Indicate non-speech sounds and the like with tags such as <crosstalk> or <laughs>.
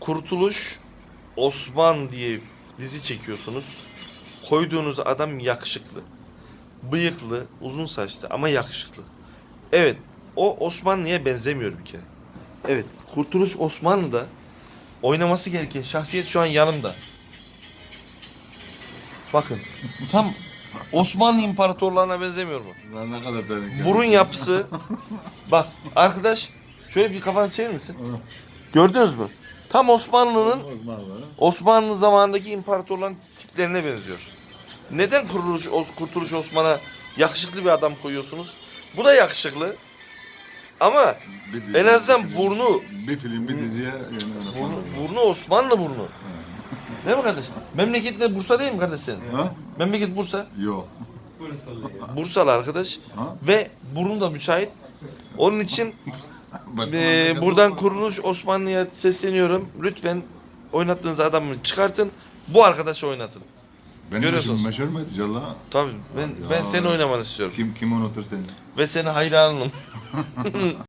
Kurtuluş Osman diye dizi çekiyorsunuz. Koyduğunuz adam yakışıklı. Bıyıklı, uzun saçlı ama yakışıklı. Evet, o Osmanlı'ya benzemiyor bir kere. Evet, Kurtuluş Osmanlı'da oynaması gereken şahsiyet şu an yanımda. Bakın, tam Osmanlı imparatorlarına benzemiyor mu? Lan ne kadar. Burun yapısı. Bak arkadaş şöyle bir kafanı çevirir misin? Gördünüz mü? Tam Osmanlı'nın Osmanlı. Zamanındaki imparatorların tiplerine benziyor. Neden Kurtuluş, Kurtuluş Osman'a yakışıklı bir adam koyuyorsunuz? Bu da yakışıklı. Ama Bir dizi, en azından bir film. burnu, Bir film bir diziye yani burnu, falan. burnu Osmanlı burnu. Değil mi kardeş? Memleketi de Bursa değil mi kardeş senin? Ha? Memleket Bursa. Yok. Bursalı arkadaş. Ha? Ve burun da müsait. Onun için Ee, buradan kuruluş Osmanlı'ya sesleniyorum. Lütfen oynattığınız adamı çıkartın. Bu arkadaşı oynatın. Benim görüyorsunuz. meşhur, meşhur mu edeceğim la? Tabii ben, ben Ya. seni oynamanı istiyorum. Kim kim unutur seni? Ve seni hayranım. <laughs>